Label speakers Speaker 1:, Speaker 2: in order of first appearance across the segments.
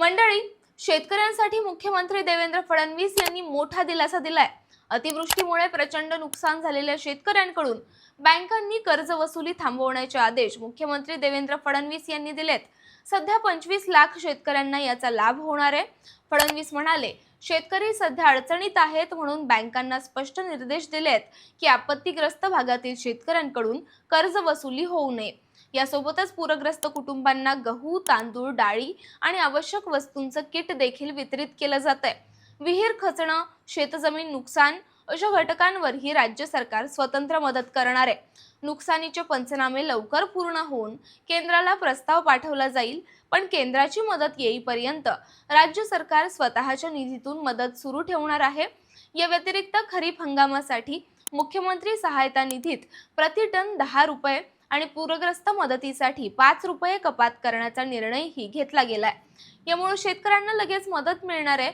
Speaker 1: मंडळी शेतकऱ्यांसाठी मुख्यमंत्री देवेंद्र फडणवीस यांनी मोठा दिलासा दिलाय. अतिवृष्टीमुळे प्रचंड नुकसान झालेल्या शेतकऱ्यांकडून बँकांनी कर्ज वसुली थांबवण्याचे आदेश मुख्यमंत्री देवेंद्र फडणवीस यांनी दिलेत. सध्या पंचवीस लाख शेतकऱ्यांना याचा लाभ होणार आहे. फडणवीस म्हणाले शेतकरी सध्या अडचणीत आहेत म्हणून बँकांना स्पष्ट निर्देश दिलेत की आपत्तीग्रस्त भागातील शेतकऱ्यांकडून कर्ज वसुली होऊ नये. यासोबतच पूरग्रस्त कुटुंबांना गहू तांदूळ डाळी आणि आवश्यक वस्तूंचं किट देखील वितरित केलं जात आहे विहीर खचणं शेतजमीन नुकसान अशा घटकांवरही राज्य सरकार स्वतंत्र मदत करणार आहे. नुकसानीचे पंचनामे लवकर पूर्ण होऊन केंद्राला प्रस्ताव पाठवला जाईल पण केंद्राची मदत येईपर्यंत राज्य सरकार स्वतःच्या निधीतून मदत सुरू ठेवणार आहे. या व्यतिरिक्त खरीप हंगामासाठी मुख्यमंत्री सहायता निधीत प्रति टन दहा रुपये आणि पूरग्रस्त मदतीसाठी पाच रुपये कपात करण्याचा निर्णयही घेतला गेलाय. यामुळे शेतकऱ्यांना लगेच मदत मिळणार आहे.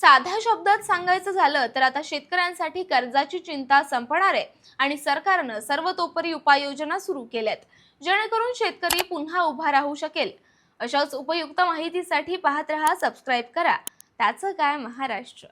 Speaker 1: साध्या शब्दात सांगायचं झालं तर आता शेतकऱ्यांसाठी कर्जाची चिंता संपणार आहे आणि सरकारनं सर्वतोपरी उपाययोजना सुरू केल्यात. जेणेकरून शेतकरी पुन्हा उभा राहू शकेल. अशाच उपयुक्त माहितीसाठी पाहत रहा सबस्क्राईब करा. त्याचं काय महाराष्ट्र.